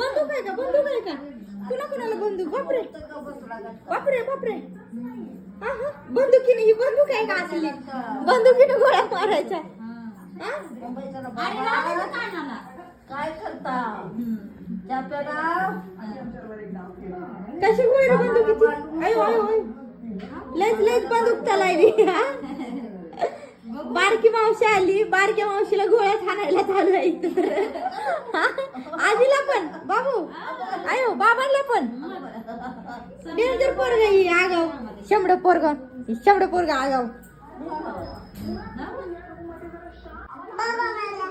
बंदूक आहे का? बंदूक आहे का? कुणा कुणाला बंदूक? बापरे. बापरे बापरे. बंदुकीने ही बंदूक आहे का असली? बंदुकीने गोळ्या मारायच्या. हा? काय करता? कशी गोळी बंदुकीची? अयो लयच लयच बंदूक चालायली हा? बारकी मावशी आली बारक्या मावशीला गोळ्या हाणायला चालू आहे. हा? आजीला पण बाबू. अयो बाबांना पण. डेंजर पोरग ही आगाव. शंभर पोरग शंभर पोरग आगाव.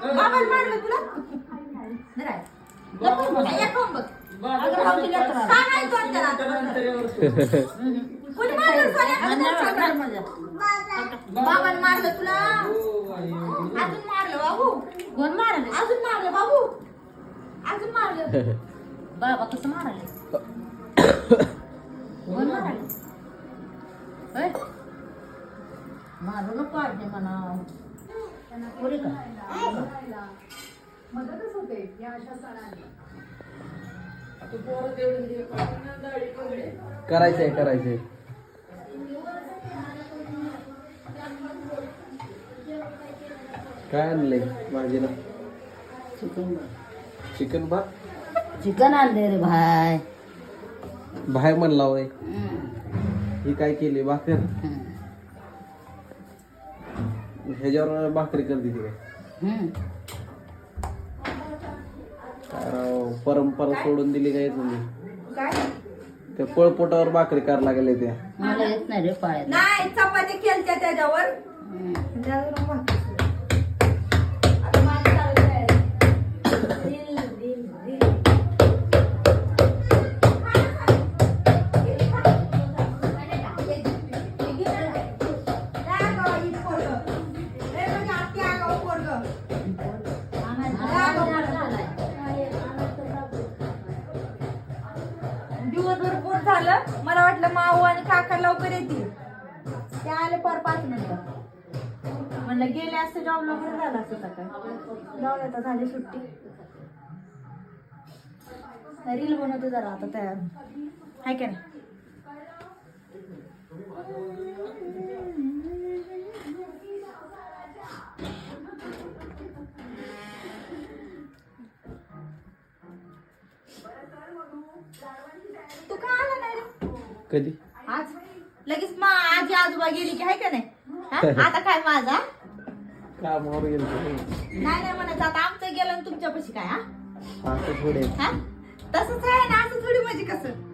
बाबाला मारलं तुला? हे बघ. बाबाने मारलं तुला? अजून मारलं बाबू? कोण मारले? अजून मारलं बाबू? अजून मारलं. बाबा कसं माराले कोण माराले होय? मारून पाडणे म्हणा. पुरी का? करायचंय करायचंय. काय आणलंय भाजीला? चिकन चिकन भात? चिकन आणले रे भाय. बाहेर म्हणला होय. ही काय केली भाकर? ह्याच्यावर भाकरी करते ती काय? काय राव, परंपरा सोडून दिली काय तुम्ही? त्या पळपोटावर भाकरी करायला लागले त्या. मला येत नाही रे पाळ्यात. नाही चपाती केलत्या त्याच्यावर. त्याच्यावर भाकरी. दिवसभर भरपूर झालं मला वाटलं माऊ आणि काका लवकर येतील. ते आले पर पाच मिनिटं. म्हणलं गेले असते जॉब लवकर झाला असतं सकाळी. जाऊ आता झाली सुट्टी. रील बनवते जरा आता तयार. आहे का नाही? कधी? आज? लगेच मा आजी आजोबा गेली की आहे का नाही? हा? आता काय माझा? कामावर गेलो नाही नाही म्हणायचं. आता आमचं गेलं आणि तुमच्यापाशी काय हा? आता थोडे. हा? तसंच आहे ना असं थोडी म्हणजे कसं?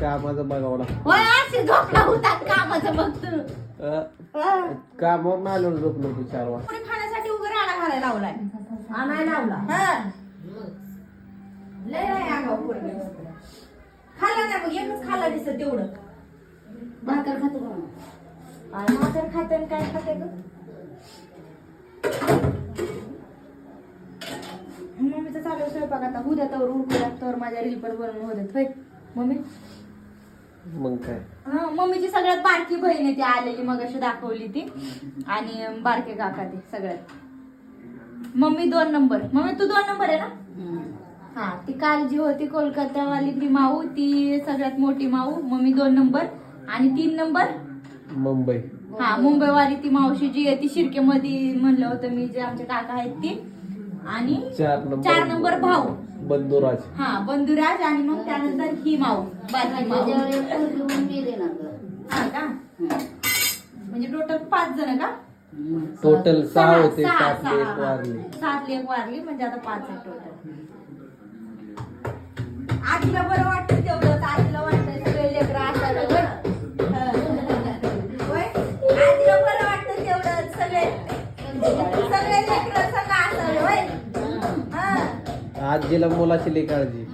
कामाचा बघावडा होय अशी झोपला होतात कामाचं बघ तू? अं, हा. कामावर नाही आलो झोपलो तू चार वाजता? कोणी खाण्यासाठी उभं राहणा घालायला लावलाय. आणायला लावला. हा. लय नाही आगाऊ पोरगं. खाल्ला नाही मग एकच खाल्ला दिसत तेवढं. भाकर खातो का आणि माझं खाते आणि काय खाते ग? मम्मीचं चालू स्वयंपाक आता. उद्या तर उरकूया तर माझ्या रील पण बनवून होत होय मम्मी? मग काय? हा मम्मीची सगळ्यात बारकी बहीण आहे ती आलेली मग अशी दाखवली ती. आणि बारके काका ते सगळ्यात. मम्मी दोन नंबर. मम्मी तू दोन नंबर आहे ना? हा ती काल जी होती कोलकातावाली ती माऊ ती सगळ्यात मोठी माऊ. मम्मी दोन नंबर आणि तीन नंबर? मुंबई. हा मुंबईवाली ती मावशी जी आहे ती शिर्केमध्ये म्हणलं होतं मी जे आमचे काका आहेत ती. आणि चार नंबर भाऊ. बंधुराज. हा बंधुराज आणि मग त्यानंतर ही माऊ हा का? म्हणजे टोटल पाच जण का? टोटल सहा होते सहा, सात एक वारली. म्हणजे आता पाच आहे टोटल. आजीला बरं वाटतं तेवढंच आजीला वाटतं सगळे लेकरं असायला होय? आजीला बरं वाटतं तेवढंच सगळे. सगळे लेकरं सगळं असावे होय? हा. आजीला मुलाची लई काळजी.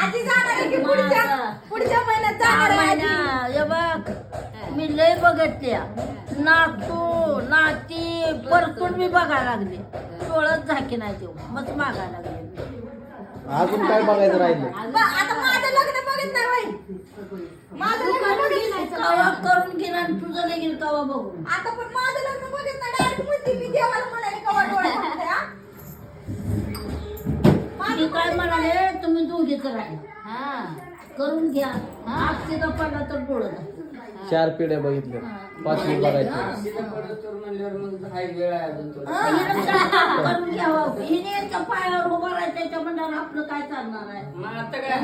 आजी जाणार आहे की पुढच्या पुढच्या महिन्यात जाणार आहे आजी? हे बघ मी लय बघितल्या नातू नाती परतून मी बघायला लागले. डोळत झाकी नाही ते मग मागायला लागले अजून काय बघायचं राहिलं? ब- आता माझं लग्न बघत नाही होय माझं लग्न बघत नाही. कवा करून घेणार आणि तुझं लगीन कवा बघू. आता पण माझं लग्न बघत नाही. डायरेक्ट म्हणते मी देवाला म्हणाले कवा डोळे झाकते, हा? माझं ते काय म्हणाले तुम्ही दोघीच राहा. हा करून घ्या. पडला तर. चार पिढ्या बघितल्या. पाचवी बघायची. करून घ्यावं हिने याच्या पायावर उभं राहायचं त्याच्या म्हणल्यावर आपलं काय चालणार आहे?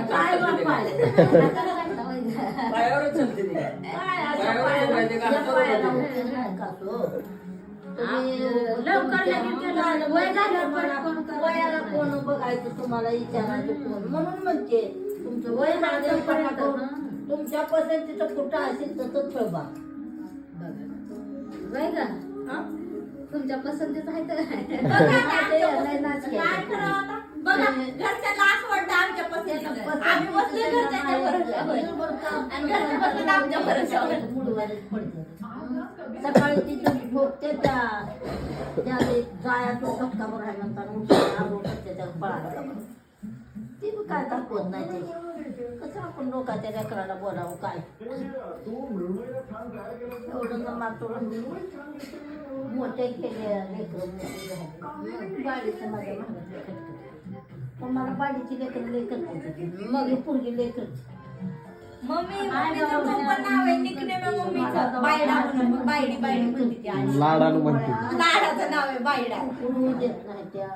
काय बाप आहे? काय? असं पायाला- या पायाला उपयोग नाही का तो? तुम्ही लवकर लगेच केलं, वय पण वयाला कोण बघायचं तुम्हाला विचारायचं कोण? म्हणून म्हणते तुमचं वय झाल्यावर तुमच्या पसंतीचं कुठं असेल तसं ठेवा वय का? हा? तुमच्या पसंतीचं आहे तर? बघा आमच्या आम्ही बसले. आणि बसले आमच्या. सकाळी तिथं ठोकते त्या त्या ते जायाचं त्या फळाला. ती काय दाखवत नाही आपण लोकांच्या लेकराला बोलावं काय? एवढं मात्र मोठे केले लेकरं माझ्या पण मला बाडीची लेकरं लेकर मग ही पोरगी लेकर मग लाडानं म्हणते. लाडाचं नाव आहे बायडा. देत नाही त्या.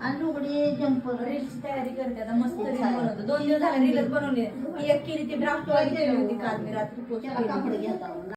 आणि लुगडी जंपर रीलची तयारी करते आता मस्त रील बनवतो. दोन दिवस झाले रीलच बनवली. एक केली ती ड्राफ्ट वाली केली होती काल मी रात्री पोस्ट केली